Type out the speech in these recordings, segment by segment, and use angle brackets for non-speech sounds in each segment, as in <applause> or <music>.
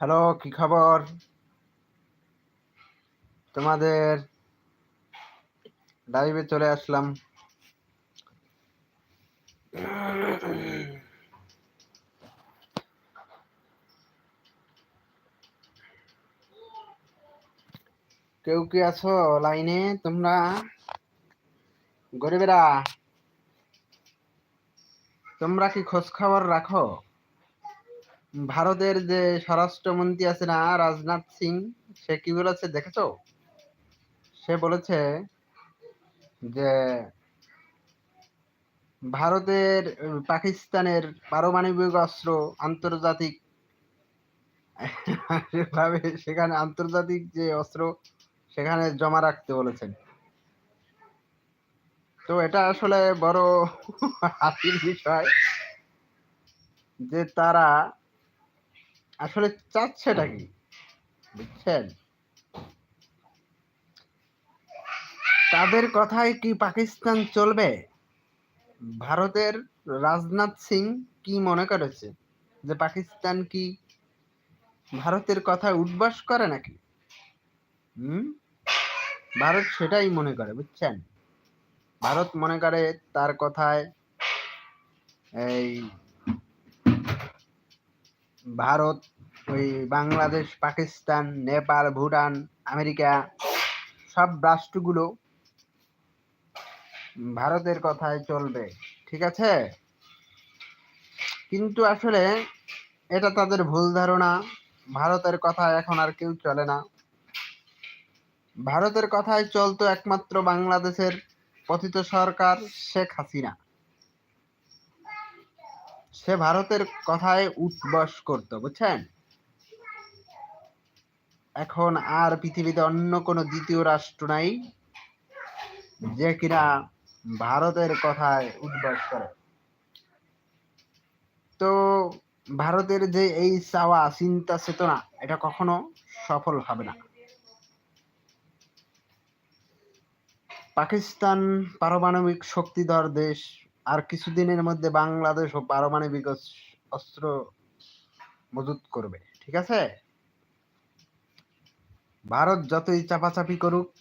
Hello, কি খবর? তোমাদের লাইভে চলে আসলাম। কেউ কি আছো লাইনে? তোমরা? গরিবেরা? তোমরা কি খোঁজ খবর রাখো? ভারতের যে স্বরাষ্ট্রমন্ত্রী আছে না, রাজনাথ সিং, সে কি বলেছে দেখেছ? সে বলেছে যে ভারতের, পাকিস্তানের পারমাণবিক অস্ত্র আন্তর্জাতিক <laughs> সেখানে আন্তর্জাতিক যে অস্ত্র, সেখানে জমা রাখতে বলেছেন। তো এটা আসলে বড় <laughs> হাসির বিষয় যে তারা আসলে চাচ্ছেটা কি? বুঝছেন? তাদের কথায় কি পাকিস্তান চলবে? ভারতের রাজনাথ সিং কি মনে করেছে? যে পাকিস্তান কি ভারতের কথায় উদ্বাস করে নাকি? হুম? ভারত সেটাই মনে করে, বুঝছেন? ভারত মনে করে তার কথায় এই ভারত ওই বাংলাদেশ, পাকিস্তান, নেপাল, ভুটান, আমেরিকা, সব রাষ্ট্রগুলো ভারতের কথায় চলবে, ঠিক আছে? কিন্তু আসলে এটা তাদের ভুল ধারণা, ভারতের কথা এখন আর কেউ চলে না। ভারতের কথায় চলতো একমাত্র বাংলাদেশের পতিত সরকার শেখ হাসিনা। সে ভারতের কথায় উঠবস করতো, বুঝছেন? এখন আর পৃথিবীতে অন্য কোনো দ্বিতীয় রাষ্ট্র নাই, যে কিনা ভারতের কথায় উদ্বাস করে। তো ভারতের যে এই চাওয়া চিন্তা চেতনা, এটা কখনো সফল হবে না। পাকিস্তান পারমাণবিক শক্তিধর দেশ, আর কিছুদিনের মধ্যে বাংলাদেশ ও পারমাণবিক অস্ত্র মজুত করবে, ঠিক আছে? ভারত যতই চাপাচাপি করুক,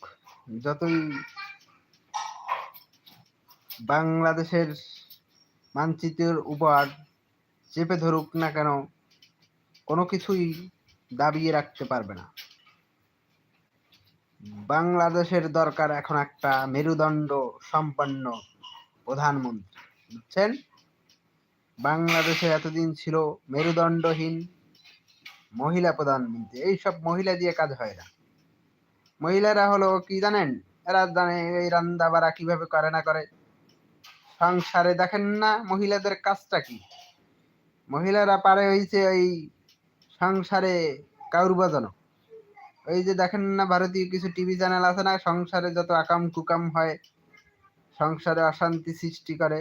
যতই বাংলাদেশের মানচিত্রের উপর চেপে ধরুক না কেন, কোনো কিছুই দাবিয়ে রাখতে পারবে না। বাংলাদেশের দরকার এখন একটা মেরুদণ্ড সম্পন্ন প্রধানমন্ত্রী। বুঝছেন? বাংলাদেশে এতদিন ছিল মেরুদণ্ডহীন মহিলা প্রধানমন্ত্রী এইসব মহিলা দিয়ে কাজ হয় না। মহিলারা হলো কি জানেন? এরা জানে এই রান্না বাড়া কীভাবে করে না করে। সংসারে দেখেন না মহিলাদের কাজটা কি? মহিলারা পারে হয়েছে ওই সংসারে কাউর বাজানো ওই যে দেখেন না ভারতীয় কিছু টিভি চ্যানেল আছে না, সংসারে যত আকাম কুকাম হয়, সংসারে অশান্তি সৃষ্টি করে।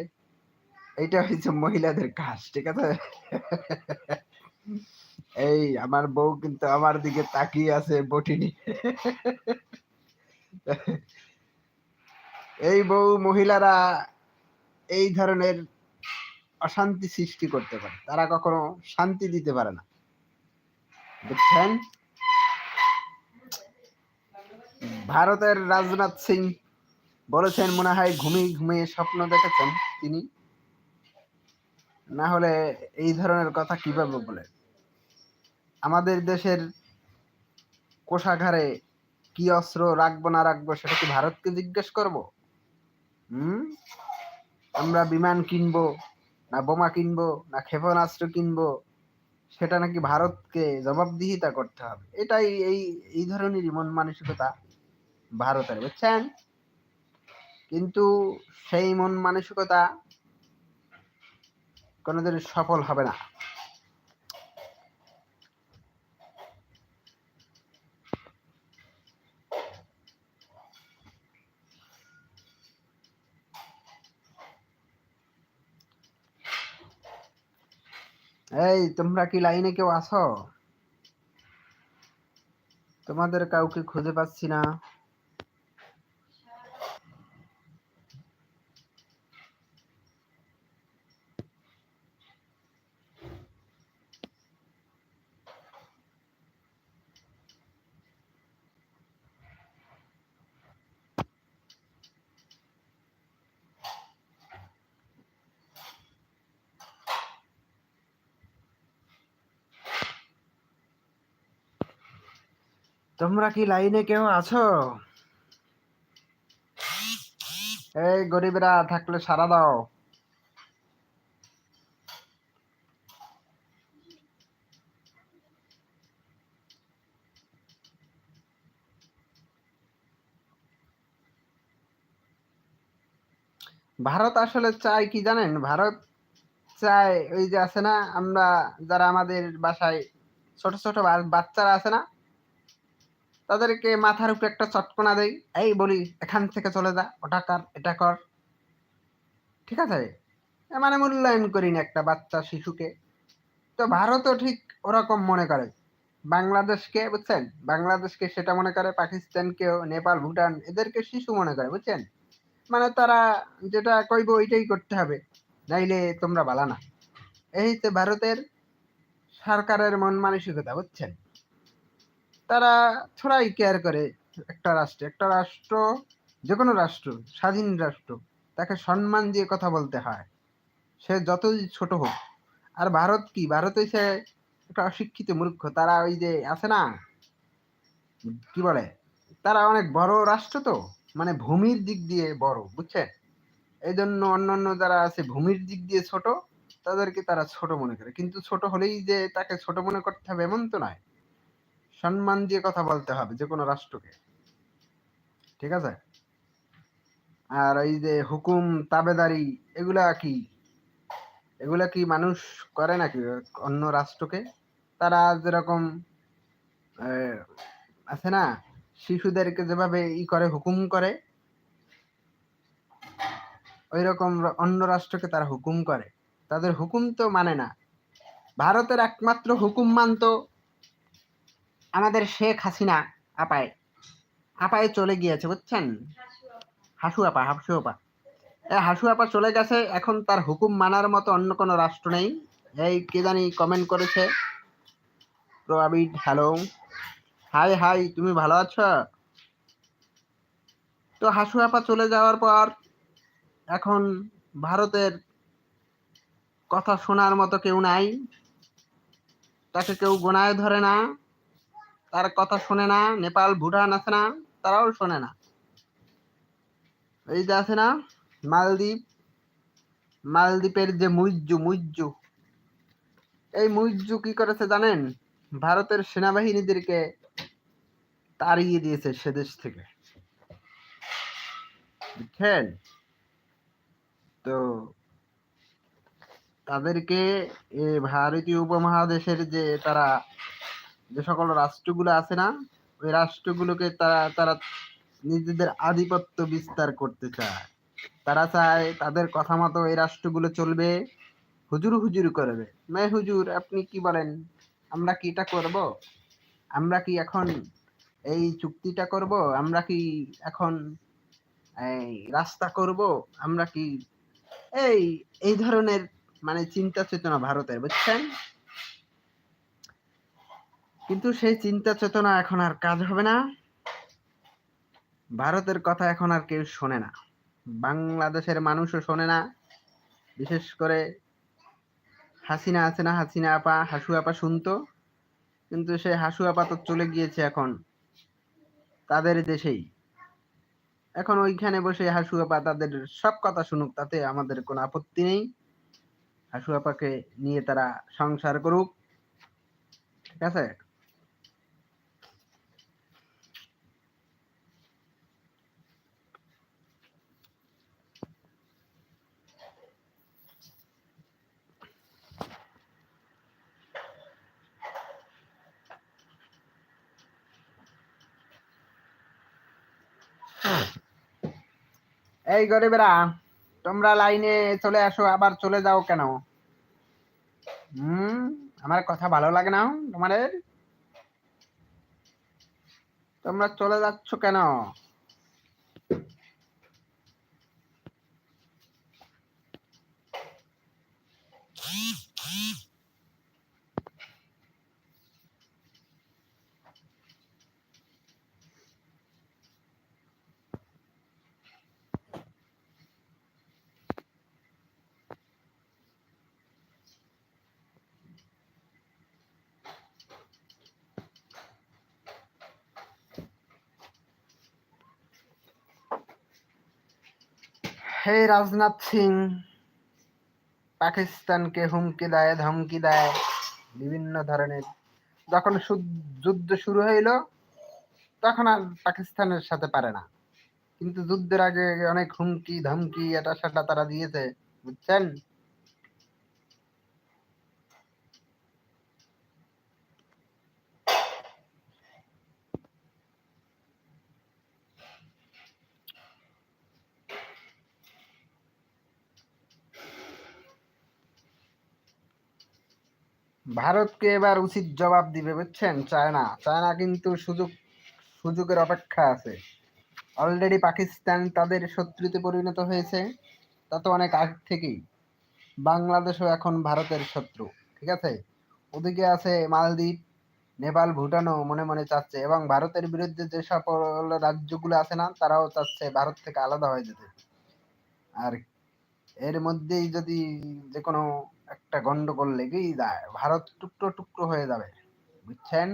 এইটা হয়েছে মহিলাদের কাজ, ঠিক আছে? এই, আমার বউ কিন্তু আমার দিকে তাকিয়ে আছে বটিনি এই বউ মহিলারা এই ধরনের অশান্তি সৃষ্টি করতে পারে। তারা কখনো শান্তি দিতে পারে না। বুঝছেন? ভারতের রাজনাথ সিং বলেছেন, মনে হয় ঘুমিয়ে ঘুমিয়ে স্বপ্ন দেখেছেন তিনি। না হলে এই ধরনের কথা কীভাবে বলে আমাদের দেশের কোষাঘারে কি অস্ত্র রাখব, না রাখব, সেটা কি ভারতকে জিজ্ঞেস করব? হুম? আমরা বিমান কিনবো, না বোমা কিনবো, না ক্ষেপণাস্ত্র কিনবো, সেটা নাকি ভারতকে জবাবদিহিতা করতে হবে? এটাই এই এই ধরনেরই মন মানসিকতা ভারতের, বুঝছেন? কিন্তু সেই মন মানসিকতা কোনোদিন সফল হবে না। এই তোমরা কি লাইনে কেউ আছো? তোমাদের কাউকে খুঁজে পাচ্ছি না। তোমরা কি লাইনে কেউ আছো? এই গরিবরা, থাকলে সারা দাও। ভারত আসলে চায় কি জানেন? ভারত চায় ওই যে আছে না, আমরা যারা আমাদের বাসায় ছোট ছোট বাচ্চারা আছে না তাদেরকে মাথার উপরে একটা চটকনা দেই। এই বলি, এখান থেকে চলে যা, ওটা কর, এটা কর। ঠিক আছে? মানে মূল্যায়ন করি না একটা বাচ্চা শিশুকে। তো ভারতও ঠিক ওরকম মনে করে। বাংলাদেশকে, বুঝছেন? বাংলাদেশকে সেটা মনে করে, পাকিস্তানকেও, নেপাল, ভুটান, এদেরকে শিশু মনে করে, বুঝছেন? মানে তারা যেটা কইব ওইটাই করতে হবে। নাইলে তোমরা বালা না। এই তো ভারতের সরকারের মন মানসিকতা, বুঝছেন? তারা থোড়াই কেয়ার করে একটা রাষ্ট্রে। একটা রাষ্ট্র যে কোনো রাষ্ট্র, স্বাধীন রাষ্ট্র, তাকে সম্মান দিয়ে কথা বলতে হয়। সে যতই ছোট হোক। আর ভারত কি? ভারত হইছে একটা অশিক্ষিত মূর্খ। তারা ওই যে আছে না, কি বলে? তারা অনেক বড় রাষ্ট্র তো। মানে ভূমির দিক দিয়ে বড়, বুঝছেন? এই জন্য অন্যান্য যারা আছে ভূমির দিক দিয়ে ছোট, তাদেরকে তারা ছোট মনে করে। কিন্তু ছোট হলেই যে তাকে ছোট মনে করতে হবে এমন তো নয়। সম্মান দিয়ে কথা বলতে হবে যে কোনো রাষ্ট্রকে। ঠিক আছে? আর এই যে হুকুম, তাবেদারি, এগুলা কি? এগুলা কি মানুষ করে নাকি অন্য রাষ্ট্রকে? তারা যেরকম আছে না? শিশুদেরকে যেভাবে ই করে, হুকুম করে ওই রকম অন্য রাষ্ট্রকে তারা হুকুম করে। তাদের হুকুম তো মানে না। ভারতের একমাত্র হুকুম মানত আমাদের শেখ হাসিনা আপায় আপায় চলে গিয়েছে, বুঝছেন? হাসু আপা হাসু আপা। হাসু আপা চলে গেছে, এখন তার হুকুম মানার মতো অন্য কোনো রাষ্ট্র নেই। এই কে জানি কমেন্ট করেছে। প্রবিড হ্যালো হাই হাই তুমি ভালো আছো? তো হাসু আপা চলে যাওয়ার পর এখন ভারতের কথা শোনার মতো কেউ নাই। তাকে কেউ গোনায় ধরে না। তার কথা শোনে না, নেপাল, ভুটান আছে না, তারাও শোনে না। এই যে আছে না, মালদ্বীপ, মালদ্বীপের যে মুইজ্জু মুইজ্জু। এই মুইজ্জু কি করেছে জানেন? ভারতের সেনাবাহিনীদেরকে তাড়িয়ে দিয়েছে সে দেশ থেকে। বুঝছেন? তো তাদেরকে এ ভারতীয় উপমহাদেশের যে তারা যে সকল রাষ্ট্রগুলো আছে না, ওই রাষ্ট্রগুলোকে তারা তারা নিজেদের আধিপত্য বিস্তার করতে চায়। তারা চায় তাদের কথা মতো এই রাষ্ট্রগুলো চলবে, হুজুর হুজুর করবে। মে হুজুর, আপনি কি বলেন? আমরা কি এটা করব? আমরা কি এখন এই চুক্তিটা করব? আমরা কি এখন এই রাস্তা করব? আমরা কি এই এই ধরনের মানে চিন্তা চেতনা ভারতের, বুঝছেন? কিন্তু সেই চিন্তা চেতনা এখন আর কাজ হবে না। ভারতের কথা এখন আর কেউ শোনে না। বাংলাদেশের মানুষও শোনে না। বিশেষ করে হাসিনা আছে না, হাসিনা আপা, হাসু আপা শুনতো। কিন্তু সেই হাসু আপা তো চলে গিয়েছে এখন তাদের দেশেই। এখন ওইখানে বসে হাসু আপা তাদের সব কথা শুনুক, তাতে আমাদের কোনো আপত্তি নেই। হাসু আপাকে নিয়ে তারা সংসার করুক। ঠিক আছে? এই গরিবেরা, তোমরা লাইনে চলে আসো, আবার চলে যাও কেন? হুম, আমার কথা ভালো লাগে না তোমাদের? তোমরা চলে যাচ্ছ কেন? হে রাজনাথ সিং পাকিস্তানকে হুমকি দেয়, ধমকি দেয়, বিভিন্ন ধরনের। যখন যুদ্ধ শুরু হইল, তখন আর পাকিস্তানের সাথে পারে না। কিন্তু যুদ্ধের আগে অনেক হুমকি, ধমকি এটা সেটা তারা দিয়েছে, বুঝছেন? ভারতকে এবার উচিত জবাব দিবে, বুঝছেন? চায়না। চায়না কিন্তু সুযোগ, সুযোগের অপেক্ষা আছে। অলরেডি পাকিস্তান তাদের শত্রুতে পরিণত হয়েছে। তা তো অনেক আগ থেকেই। বাংলাদেশও এখন ভারতের শত্রু, ঠিক আছে? ওদিকে আছে মালদ্বীপ, নেপাল, ভুটানও মনে মনে চাচ্ছে। এবং ভারতের বিরুদ্ধে যে সকল রাজ্যগুলো আছে না, তারাও চাচ্ছে ভারত থেকে আলাদা হয়ে যেতে। আর এর মধ্যেই যদি যে কোনো একটা গন্ডগোল লেগেই যায় ভারত টুকরো টুকরো হয়ে যাবে। বুঝছেন?